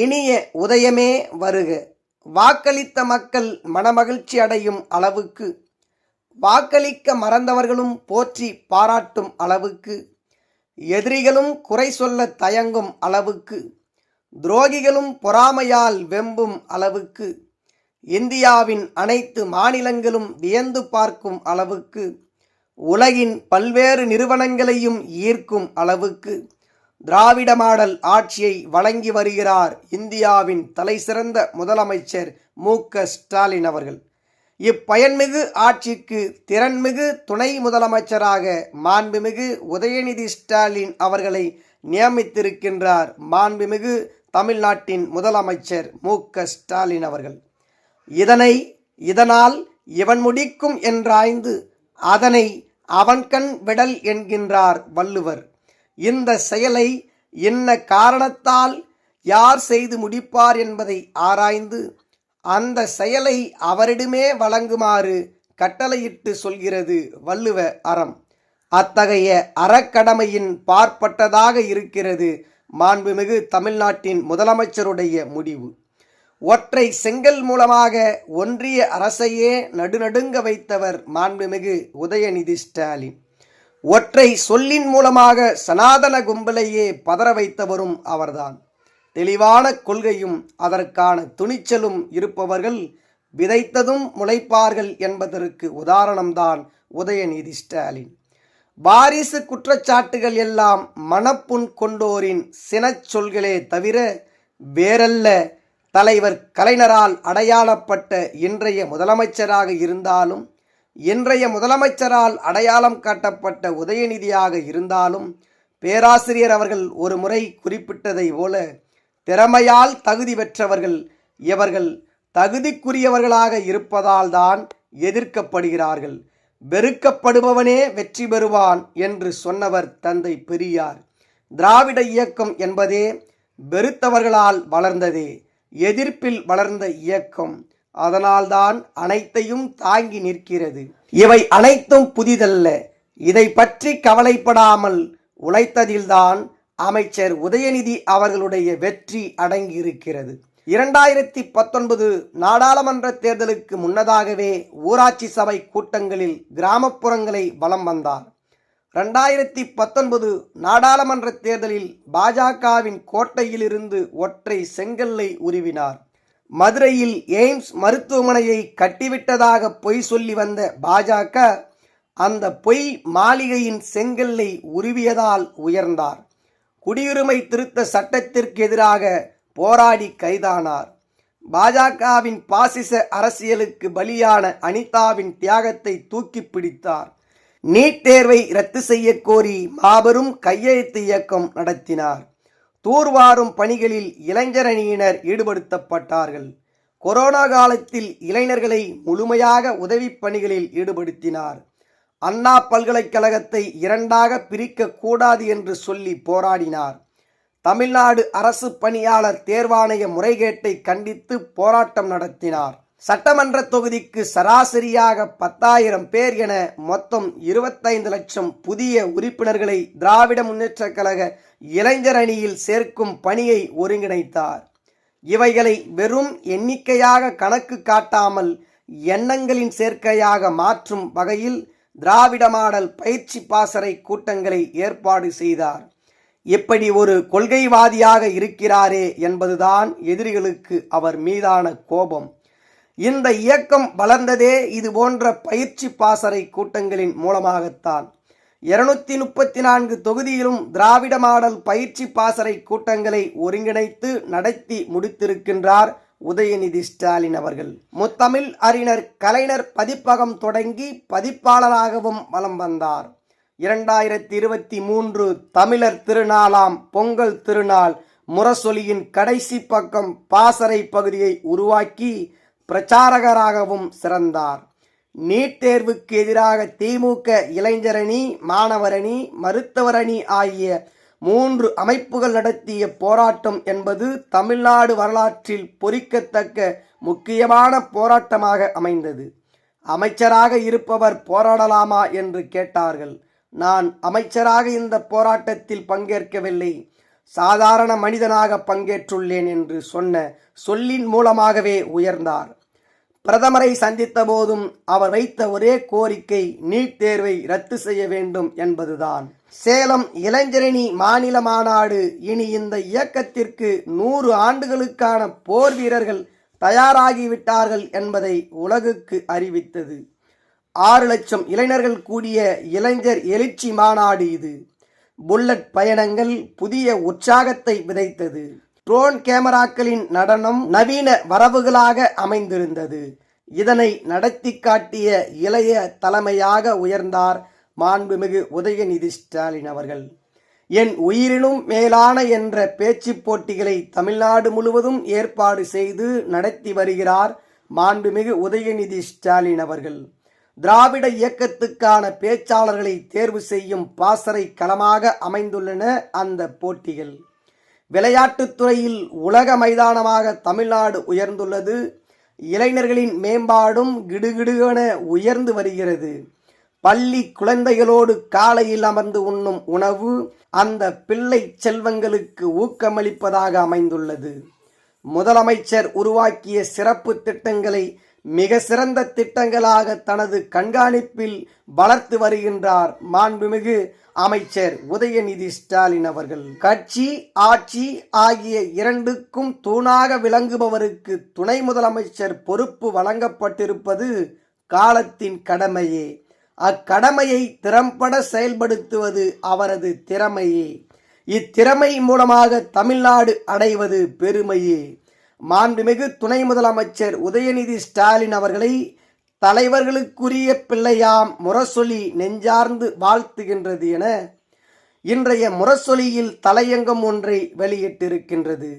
இனிய உதயமே வருக. வாக்களித்த மக்கள் மனமகிழ்ச்சி அடையும் அளவுக்கு. வாக்களிக்க மறந்தவர்களும் போற்றி பாராட்டும் அளவுக்கு. எதிரிகளும் குறை சொல்ல தயங்கும் அளவுக்கு. துரோகிகளும் பொறாமையால் வெம்பும் அளவுக்கு. இந்தியாவின் அனைத்து மாநிலங்களும் வியந்து பார்க்கும் அளவுக்கு. உலகின் பல்வேறு நிறுவனங்களையும் ஈர்க்கும் அளவுக்கு. திராவிட மாடல் ஆட்சியை வழங்கி வருகிறார் இந்தியாவின் தலைசிறந்த முதலமைச்சர் மு. க. ஸ்டாலின் அவர்கள். இப்பயன்மிகு ஆட்சிக்கு திறன்மிகு துணை முதலமைச்சராக மாண்புமிகு உதயநிதி ஸ்டாலின் அவர்களை நியமித்திருக்கின்றார் மாண்புமிகு தமிழ்நாட்டின் முதலமைச்சர் மு. க. ஸ்டாலின் அவர்கள். இதனை இதனால் இவன் முடிக்கும் என்றாய்ந்து அதனை அவன் கண் விடல் என்கின்றார் வள்ளுவர். இந்த செயலை என்ன காரணத்தால் யார் செய்து முடிப்பார் என்பதை ஆராய்ந்து அந்த செயலை அவரிடமே வழங்குமாறு கட்டளையிட்டு சொல்கிறது வள்ளுவ அறம். அத்தகைய அறக்கடமையின் பார்ப்பட்டதாக இருக்கிறது மாண்புமிகு தமிழ்நாட்டின் முதலமைச்சருடைய முடிவு. ஒற்றை செங்கல் மூலமாக ஒன்றிய அரசையே நடுநடுங்க வைத்தவர் மாண்புமிகு உதயநிதி ஸ்டாலின். ஒற்றை சொல்லின் மூலமாக சனாதன கும்பலையே பதற வைத்தவரும் அவர்தான். தெளிவான கொள்கையும் அதற்கான துணிச்சலும் இருப்பவர்கள் விதைத்ததும் முளைப்பார்கள் என்பதற்கு உதாரணம்தான் உதயநிதி ஸ்டாலின். வாரிசு குற்றச்சாட்டுகள் எல்லாம் மனப்புண் கொண்டோரின் சினச் சொல்களே தவிர வேறல்ல. தலைவர் கலைஞரால் அடையாளப்பட்ட இன்றைய முதலமைச்சராக இருந்தாலும் இன்றைய முதலமைச்சரால் அடையாளம் காட்டப்பட்ட உதயநிதியாக இருந்தாலும் பேராசிரியர் அவர்கள் ஒரு முறை குறிப்பிட்டதை போல திறமையால் தகுதி பெற்றவர்கள் இவர்கள் தகுதிக்குரியவர்களாக இருப்பதால் தான் எதிர்க்கப்படுகிறார்கள். வெறுக்கப்படுபவனே வெற்றி பெறுவான் என்று சொன்னவர் தந்தை பெரியார். திராவிட இயக்கம் என்பதே வெறுத்தவர்களால் வளர்ந்ததே எதிர்ப்பில் வளர்ந்த இயக்கம். அதனால்தான் அனைத்தையும் தாங்கி நிற்கிறது. இவை அனைத்தும் புதிதல்ல. இதை பற்றி கவலைப்படாமல் உழைத்ததில்தான் அமைச்சர் உதயநிதி அவர்களுடைய வெற்றி அடங்கியிருக்கிறது. இரண்டாயிரத்தி பத்தொன்பது நாடாளுமன்ற தேர்தலுக்கு முன்னதாகவே ஊராட்சி சபை கூட்டங்களில் கிராமப்புறங்களை வலம் வந்தார். ரெண்டாயிரத்தி பத்தொன்பது நாடாளுமன்ற தேர்தலில் பாஜகவின் கோட்டையிலிருந்து ஒற்றை செங்கல்லை உருவினார். மதுரையில் எய்ம்ஸ் மருத்துவமனையை கட்டிவிட்டதாக பொய் சொல்லி வந்த பாஜக அந்த பொய் மாளிகையின் செங்கல்லை உருவியதால் உயர்ந்தார். குடியுரிமை திருத்த சட்டத்திற்கு எதிராக போராடி கைதானார். பாஜகவின் பாசிச அரசியலுக்கு பலியான அனிதாவின் தியாகத்தை தூக்கி பிடித்தார். நீட் தேர்வை ரத்து செய்ய கோரி மாபெரும் கையெழுத்து இயக்கம் நடத்தினார். தூர்வாரும் பணிகளில் இளைஞரணியினர் ஈடுபடுத்தப்பட்டார்கள். கொரோனா காலத்தில் இளைஞர்களை முழுமையாக உதவி பணிகளில் ஈடுபடுத்தினார். அண்ணா பல்கலைக்கழகத்தை இரண்டாக பிரிக்க கூடாது என்று சொல்லி போராடினார். தமிழ்நாடு அரசு பணியாளர் தேர்வாணைய முறைகேட்டை கண்டித்து போராட்டம் நடத்தினார். சட்டமன்ற தொகுதிக்கு சராசரியாக பத்தாயிரம் பேர் என மொத்தம் இருபத்தைந்து லட்சம் புதிய உறுப்பினர்களை திராவிட முன்னேற்றக் கழக இளைஞர் அணியில் சேர்க்கும் பணியை ஒருங்கிணைத்தார். இவைகளை வெறும் எண்ணிக்கையாக கணக்கு காட்டாமல் எண்ணங்களின் சேர்க்கையாக மாற்றும் வகையில் திராவிட மாடல் பயிற்சி பாசறை கூட்டங்களை ஏற்பாடு செய்தார். இப்படி ஒரு கொள்கைவாதியாக இருக்கிறாரே என்பதுதான் எதிரிகளுக்கு அவர் மீதான கோபம். இந்த இயக்கம் வளர்ந்ததே இது போன்ற பயிற்சி பாசறை கூட்டங்களின் மூலமாகத்தான். இருநூத்தி முப்பத்தி நான்கு தொகுதியிலும் திராவிட மாடல் பயிற்சி பாசறை கூட்டங்களை ஒருங்கிணைத்து நடத்தி முடித்திருக்கின்றார் உதயநிதி ஸ்டாலின் அவர்கள். முத்தமிழ் அறிஞர் கலைஞர் பதிப்பகம் தொடங்கி பதிப்பாளராகவும் வலம் வந்தார். இரண்டாயிரத்தி இருபத்தி மூன்று தமிழர் திருநாளாம் பொங்கல் திருநாள் முரசொலியின் கடைசி பக்கம் பாசறை பகுதியை உருவாக்கி பிரச்சாரகராகவும் சிறந்தார். நீட் தேர்வுக்கு எதிராக திமுக இளைஞரணி மாணவரணி மருத்துவரணி ஆகிய மூன்று அமைப்புகள் நடத்திய போராட்டம் என்பது தமிழ்நாடு வரலாற்றில் பொறிக்கத்தக்க முக்கியமான போராட்டமாக அமைந்தது. அமைச்சராக இருப்பவர் போராடலாமா என்று கேட்டார்கள். நான் அமைச்சராக இந்த போராட்டத்தில் பங்கேற்கவில்லை. சாதாரண மனிதனாக பங்கேற்றுள்ளேன் என்று சொன்ன சொல்லின் மூலமாகவே உயர்ந்தார். பிரதமரை சந்தித்த போதும் அவர் வைத்த ஒரே கோரிக்கை நீட் தேர்வை ரத்து செய்ய வேண்டும் என்பதுதான். சேலம் இளைஞரணி மாநில மாநாடு இனி இந்த இயக்கத்திற்கு நூறு ஆண்டுகளுக்கான போர் வீரர்கள் தயாராகிவிட்டார்கள் என்பதை உலகுக்கு அறிவித்தது. ஆறு லட்சம் இளைஞர்கள் கூடிய இளைஞர் எழுச்சி மாநாடு இது. புல்லட் பயணங்கள் புதிய உற்சாகத்தை விதைத்தது. ட்ரோன் கேமராக்களின் நடனம் நவீன வரவுகளாக அமைந்திருந்தது. இதனை நடத்தி காட்டிய இளைய தலைமையாக உயர்ந்தார் மாண்புமிகு உதயநிதி ஸ்டாலின் அவர்கள். என் உயிரினும் மேலான என்ற பேச்சுப் போட்டிகளை தமிழ்நாடு முழுவதும் ஏற்பாடு செய்து நடத்தி வருகிறார் மாண்புமிகு உதயநிதி ஸ்டாலின் அவர்கள். திராவிட இயக்கத்துக்கான பேச்சாளர்களை தேர்வு செய்யும் பாசறை களமாக அமைந்துள்ளன அந்த போட்டிகள். விளையாட்டுத்துறையில் உலக மைதானமாக தமிழ்நாடு உயர்ந்துள்ளது. இளைஞர்களின் மேம்பாடும் கிடுகிடுகென உயர்ந்து வருகிறது. பள்ளி குழந்தைகளோடு காலையில் அமர்ந்து உண்ணும் உணவு அந்த பிள்ளை செல்வங்களுக்கு ஊக்கமளிப்பதாக அமைந்துள்ளது. முதலமைச்சர் உருவாக்கிய சிறப்பு திட்டங்களை மிக சிறந்த திட்டங்களாக தனது கண்காணிப்பில் வளர்த்து வருகின்றார் மாண்புமிகு அமைச்சர் உதயநிதி ஸ்டாலின் அவர்கள். கட்சி ஆட்சி ஆகிய இரண்டுக்கும் தூணாக விளங்குபவருக்கு துணை முதலமைச்சர் பொறுப்பு வழங்கப்பட்டிருப்பது காலத்தின் கடமையே. அக்கடமையை திறம்பட செயல்படுத்துவது அவரது திறமையே. இத்திறமை மூலமாக தமிழ்நாடு அடைவது பெருமையே. மாண்புமிகு துணை முதலமைச்சர் உதயநிதி ஸ்டாலின் அவர்களை தலைவர்களுக்குரிய பிள்ளையாம் முரசொலி நெஞ்சார்ந்து வாழ்த்துகின்றது என இன்றைய முரசொலியில் தலையங்கம் ஒன்றை வெளியிட்டிருக்கின்றது.